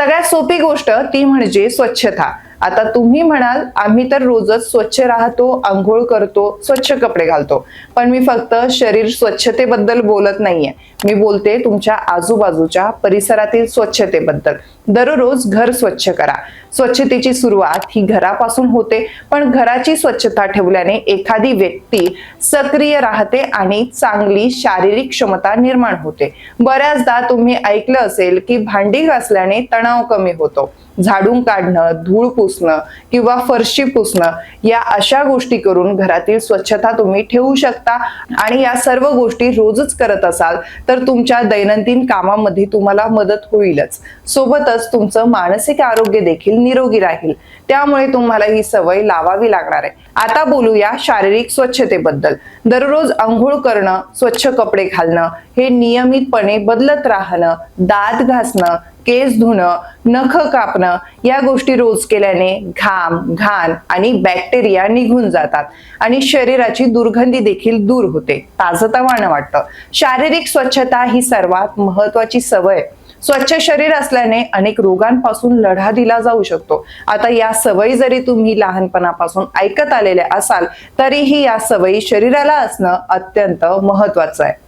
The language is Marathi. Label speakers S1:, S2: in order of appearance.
S1: सगळ्यात सोपी गोष्ट ती म्हणजे स्वच्छता. आता तुम्ही म्हणाल आम्ही तर रोजच स्वच्छ राहतो आंघोळ करतो स्वच्छ कपडे घालतो. पण मी फक्त शरीर स्वच्छतेबद्दल बोलत नाहीये. मी बोलते तुमच्या आजूबाजूच्या परिसरातील स्वच्छतेबद्दल. दररोज घर स्वच्छ करा. स्वच्छतेची सुरुवात ही घरापासून होते पण घराची स्वच्छता ठेवल्याने एखादी व्यक्ती सक्रिय राहते आणि चांगली शारीरिक क्षमता निर्माण होते. बऱ्याचदा तुम्ही ऐकलं असेल की भांडी घासल्याने तणाव कमी होतो. झाडून काढणं धूळ पुसणं किंवा फरशी पुसणं या अशा गोष्टी करून घरातील स्वच्छता तुम्ही ठेवू शकता. आणि या सर्व गोष्टी रोजच करत असाल तर तुमच्या दैनंदिन कामामध्ये तुम्हाला मदत होईलच. सोबतच तुमचं मानसिक आरोग्य देखील निरोगी राहील. त्यामुळे तुम्हाला ही सवय लावावी लागणार आहे. आता बोलूया शारीरिक स्वच्छतेबद्दल. दररोज आंघोळ करणं स्वच्छ कपडे घालणं हे नियमितपणे बदलत राहणं दात घासणं केस धुणं नख कापणं या गोष्टी रोज केल्याने घाम घाण आणि बॅक्टेरिया निघून जातात. आणि शरीराची दुर्गंधी देखील दूर होते. ताजतवानं वाटतं. शारीरिक स्वच्छता ही सर्वात महत्वाची सवय. स्वच्छ शरीर असल्याने अनेक रोगांपासून लढा दिला जाऊ शकतो. आता या सवयी जरी तुम्ही लहानपणापासून ऐकत आलेल्या असाल तरीही या सवयी शरीराला असणं अत्यंत महत्वाचं आहे.